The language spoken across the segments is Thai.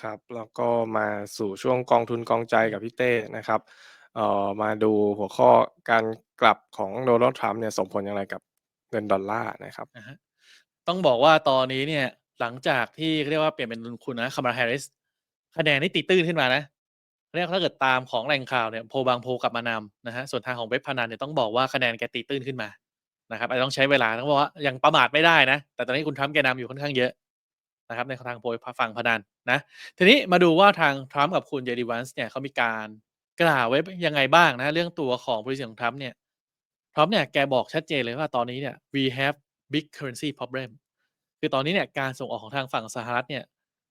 ครับ แล้วก็มาสู่ช่วงกองทุนกองใจกับพี่เต้นะครับเอ่อมาดูหัวข้อการกลับของโดนัลด์ทรัมป์เนี่ยส่งผลอย่างไรกับเงินดอลลาร์นะครับ?อะฮะต้องบอกว่าตอนนี้เนี่ยหลังจากที่เรียกว่าเปลี่ยนเป็นคุณนะ Kamala Harris คะแนนนี่ตีตื้นขึ้นมานะเรียกถ้าเกิดตามของแหล่งข่าวเนี่ยโพลบางโพลกลับมานำนะครับส่วนทางของเว็บพนันเนี่ยต้องบอกว่าคะแนนแกตีตื้นขึ้นมานะครับอาจจะต้องใช้เวลาต้องบอกว่ายังประมาทไม่ได้นะ แต่ตอนนี้คุณทรัมป์แกนำอยู่ค่อนข้างเยอะ นะครับในทางโพลฝั่งพนันนะทีนี้มาดูว่าทางทรัมป์กับคุณ JD Vance เนี่ยเขามีการกล่าวไว้ยังไงบ้างนะเรื่องตัวของ policy ของทรัมป์เนี่ยทรัมป์เนี่ยแกบอกชัดเจนเลยว่าตอนนี้เนี่ย "We have big currency problem" คือตอนนี้เนี่ยการส่งออกของทางฝั่งสหรัฐเนี่ย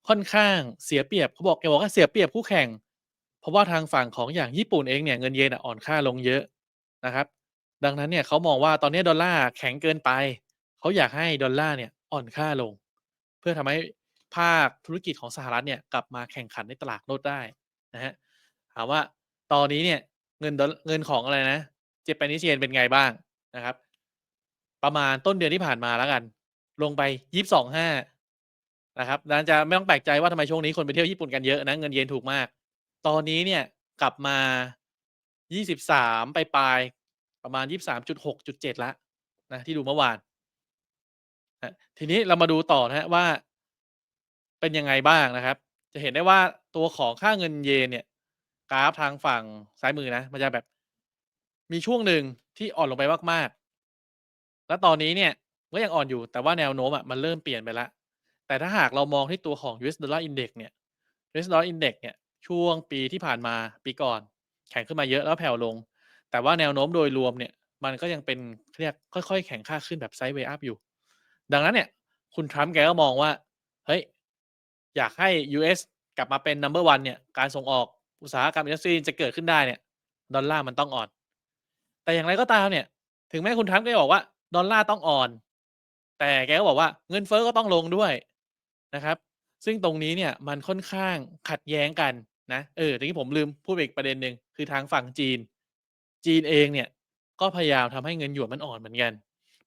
ค่อนข้างเสียเปรียบเขาบอกแกบอกว่าเสียเปรียบคู่แข่ง เพราะว่าทางฝั่งของอย่างญี่ปุ่นเองเนี่ยเงินเยนอ่อนค่าลงเยอะนะครับ ดังนั้นเนี่ยเขามองว่าตอนนี้ดอลลาร์แข็งเกินไป เขาอยากให้ดอลลาร์เนี่ยอ่อนค่าลง เพื่อทำให้ภาคธุรกิจของสหรัฐเนี่ยกลับมาแข่งขันในตลาดโลกได้นะครับถามว่าตอนนี้เนี่ยเงินเงินของอะไรนะ Japanese yen เป็นไงบ้างนะครับ ประมาณต้นเดือนที่ผ่านมาแล้วกัน ลงไป22.5นะครับดังนั้นจะไม่ต้องแปลกใจว่าทำไมช่วงนี้คนไปเที่ยวญี่ปุ่นกันเยอะนะเงินเยนถูกมาก ตอนนี้เนี่ยกลับมา23ปลายประมาณ23.6 7แล้วนะที่ดูเมื่อวาน ทีนี้เรามาดูต่อนะครับว่า เป็นยังไงบ้างนะครับ จะเห็นได้ว่าตัวของค่าเงินเยนเนี่ย กราฟทางฝั่งซ้ายมือนะ มันจะแบบ มีช่วงหนึ่งที่อ่อนลงไปมากๆ แล้วตอนนี้เนี่ยก็ยังอ่อนอยู่แต่ว่าแนวโน้มอะมันเริ่มเปลี่ยนไปแล้วแต่ถ้าหากเรามองที่ตัวของ US Dollar Index เนี่ย US Dollar Index เนี่ย ช่วงปีที่ผ่านมาปีก่อน แข็งขึ้นมาเยอะแล้วแผ่วลง แต่ว่าแนวโน้มโดยรวมเนี่ย มันก็ยังเป็นเรียกค่อย ๆ แข็งค่าขึ้นแบบ Sideways up อยู่ ดังนั้นเนี่ย คุณทรัมป์แกก็มองว่า เฮ้ย อยากให้ US กลับมาเป็น Number 1เนี่ย การส่งออกอุตสาหกรรมอินดัสทรีจะเกิดขึ้นได้เนี่ย ดอลลาร์มันต้องอ่อน แต่อย่างไรก็ตามเนี่ย ถึงแม้คุณทรัมป์แกบอกว่า ดอลลาร์ต้องอ่อน แต่แกก็บอกว่าเงินเฟ้อก็ต้องลงด้วยนะครับ ซึ่งตรงนี้เนี่ยมันค่อนข้างขัดแย้งกันนะ เออตะกี้ผมลืมพูดอีกประเด็นหนึ่งคือทางฝั่งจีน จีนเองเนี่ยก็พยายามทำให้เงินหยวนมันอ่อนเหมือนกัน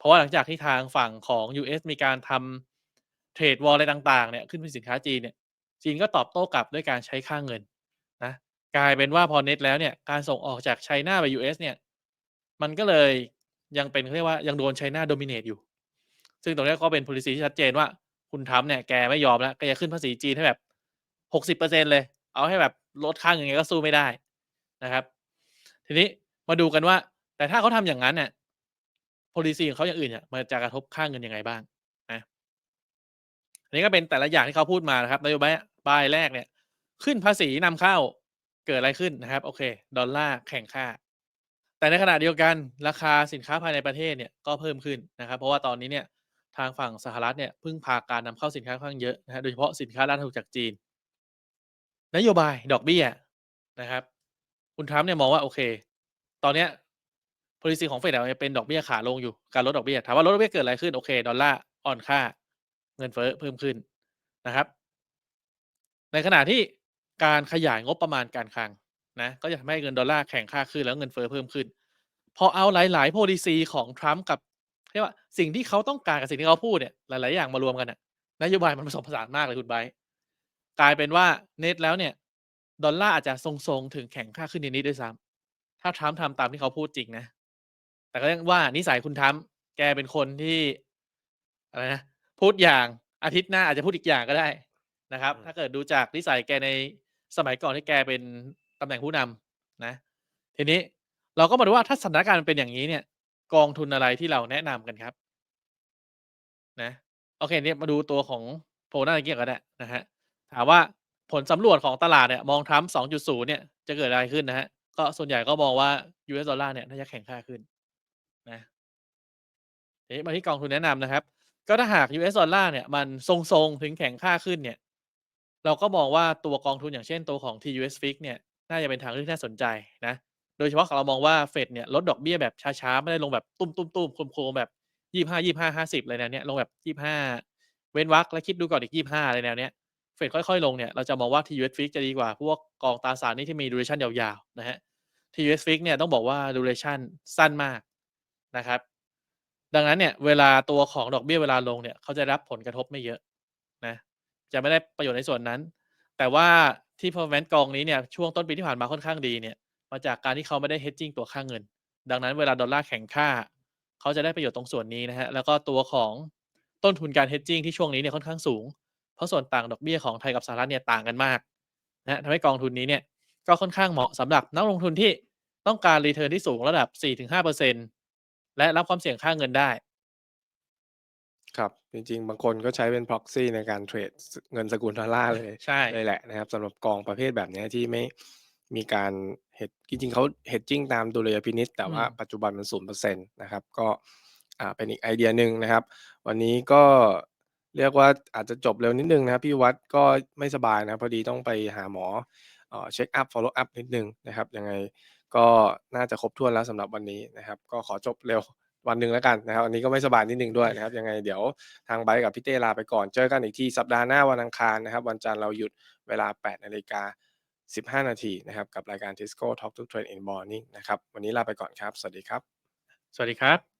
เพราะว่าหลังจากที่ทางฝั่งของ US มีการทำ Trade War อะไรต่าง ๆ เนี่ยขึ้นเป็นสินค้าจีนเนี่ยจีนก็ตอบโต้กลับด้วยการใช้ค่าเงินนะกลายเป็นว่าพอเน็ตแล้วเนี่ยการส่งออกจากไชน่าไป US เนี่ยมันก็เลยยังเป็นเรียกว่ายังโดนไชน่า dominate อยู่ ซึ่งตรงนี้ก็เป็น policy ที่ชัดเจนว่าคุณทรัมป์เนี่ยแกไม่ยอมแล้วแกจะขึ้นภาษีจีนให้แบบ60%เลย เอาให้แบบลดค่าเงินไงก็สู้ไม่ได้นะครับ ทีนี้มาดูกันว่า แต่ถ้าเขาทำอย่างนั้นเนี่ย policy ของเขาอย่างอื่นเนี่ยมันจะกระทบค่าเงินยังไงบ้างนะอันนี้ก็เป็นแต่ละอย่างที่เขาพูดมานะครับนโยบายบายแรกเนี่ย ขึ้นภาษีนำเข้าเกิดอะไรขึ้นนะครับ โอเค ดอลลาร์แข็งค่า แต่ในขณะเดียวกันราคาสินค้าภายในประเทศเนี่ยก็เพิ่มขึ้นนะครับ เพราะว่าตอนนี้เนี่ยทางฝั่งสหรัฐเนี่ยพึ่งพาการนำเข้าสินค้าค่อนข้างเยอะนะครับโดยเฉพาะสินค้าด้านถูกจากจีน นโยบายดอกเบี้ยนะครับ คุณทรัมป์เนี่ยมองว่าโอเค ตอนเนี้ย policy ของเฟดอะยังเป็นดอกเบี้ยขาลงอยู่การลดดอกเบี้ยถามว่าลดดอกเบี้ยเกิดอะไรขึ้นโอเคดอลลาร์อ่อนค่าเงินเฟ้อเพิ่มขึ้นนะครับ ในขณะที่การขยายงบประมาณการคลังนะก็จะทำให้เงินดอลลาร์แข็งค่าขึ้นแล้วเงินเฟ้อเพิ่มขึ้น พอเอาหลาย ๆ policy ของทรัมป์กับเรียกว่าสิ่งที่เขาต้องการกับสิ่งที่เขาพูดเนี่ยหลาย ๆ อย่างมารวมกันนะนโยบายมันผสมผสานมากเลยคุณ Bryce กลายเป็นว่าเน็ตแล้วเนี่ยดอลลาร์อาจจะทรงๆถึงแข็งค่าขึ้นนิดๆด้วยซ้ำถ้าทรัมป์ทำตามที่เขาพูดจริงนะ แต่ก็ยังว่านิสัยคุณทรัมป์แกเป็นคนที่อะไรนะพูดอย่างอาทิตย์หน้าอาจจะพูดอีกอย่างก็ได้นะครับอืมถ้าเกิดดูจากนิสัยแกในสมัยก่อนที่แกเป็นตำแหน่งผู้นำนะ ทีนี้เราก็มาดูว่าถ้าสถานการณ์มันเป็นอย่างงี้เนี่ย กองทุนอะไรที่เราแนะนำกันครับ?นะโอเคเนี่ยมาดูตัวของโพลหน้าตะกี้ก่อนก็ได้นะครับถามว่าผลสำรวจของตลาดเนี่ยมองทรัมป์2.0เนี่ยจะเกิดอะไรขึ้นนะครับก็ส่วนใหญ่ก็มองว่า US ดอลลาร์เนี่ยน่าจะแข็งค่าขึ้น นะทีนี้มาที่กองทุนแนะนำนะครับ ก็ถ้าหาก US ดอลลาร์เนี่ยมันทรงๆ ถึงแข็งค่าขึ้นเนี่ย เราก็มองว่าตัวกองทุนอย่างเช่นตัวของ TUS Fix เนี่ย น่าจะเป็นทางเลือกที่น่าสนใจนะ โดยเฉพาะเรามองว่าเฟดเนี่ยลดดอกเบี้ยแบบช้าๆ ไม่ได้ลงแบบตุ้มๆๆโคมๆแบบ25 25 50อะไรแนวเนี้ยลงแบบ25เว้นวรรคแล้วคิดดูก่อนอีก25อะไรแนวเนี้ยเฟดค่อยๆ ลงเนี่ยเราจะมองว่า TUS Fix จะดีกว่าพวกกองตราสารนี้ที่มี duration ยาวๆนะครับ TUS Fix เนี่ยต้องบอกว่า duration สั้นมาก นะครับ ดังนั้นเนี่ยเวลาตัวของดอกเบี้ยเวลาลงเนี่ยเขาจะรับผลกระทบไม่เยอะนะจะไม่ได้ประโยชน์ในส่วนนั้น แต่ว่าที่ performance กองนี้เนี่ยช่วงต้นปีที่ผ่านมาค่อนข้างดีเนี่ยมาจากการที่เขาไม่ได้ hedging ตัวค่าเงิน ดังนั้นเวลาดอลลาร์แข็งค่าเขาจะได้ประโยชน์ตรงส่วนนี้นะครับแล้วก็ตัวของต้นทุนการ hedging ที่ช่วงนี้เนี่ยค่อนข้างสูง เพราะส่วนต่างดอกเบี้ยของไทยกับสหรัฐเนี่ยต่างกันมากนะทำให้กองทุนนี้เนี่ยก็ค่อนข้างเหมาะสำหรับนักลงทุนที่ต้องการรีเทิร์นที่สูงระดับ 4-5% และรับความเสี่ยงค่าเงินได้ ครับ จริง ๆ บางคนก็ใช้เป็น proxy ในการเทรดสเงินสกุลดอลลาร์เลยใช่เลยแหละนะครับสำหรับกองประเภทแบบเนี้ยที่ไม่มีการ hedge จริงๆเขา hedging ตามดุลยพินิจแต่อืว่ามปัจจุบันมัน0%นะครับ ก็อ่าเป็นอีกไอเดียหนึ่งนะครับ วันนี้ก็เรียกว่าอาจจะจบเร็วนิดหนึ่งนะครับพี่วัดก็ไม่สบายนะพอดีต้องไปหาหมอเอ่อเช็กอัป follow up นิดหนึ่งนะครับยังไง ก็น่าจะครบถ้วนแล้วสำหรับวันนี้นะครับ ก็ขอจบเร็ววันหนึ่งแล้วกันนะครับวันนี้ก็ไม่สบายนิดหนึ่งด้วยนะครับยังไงเดี๋ยวทางไบกับพี่เต้ลาไปก่อนเจอกันอีกทีสัปดาห์หน้าวันอังคารนะครับ วันจันทร์เราหยุดเวลา8:15 นาทีนะครับ กับรายการ Tisco Talk to Trend in Morning นะครับวันนี้ลาไปก่อนครับ สวัสดีครับ สวัสดีครับ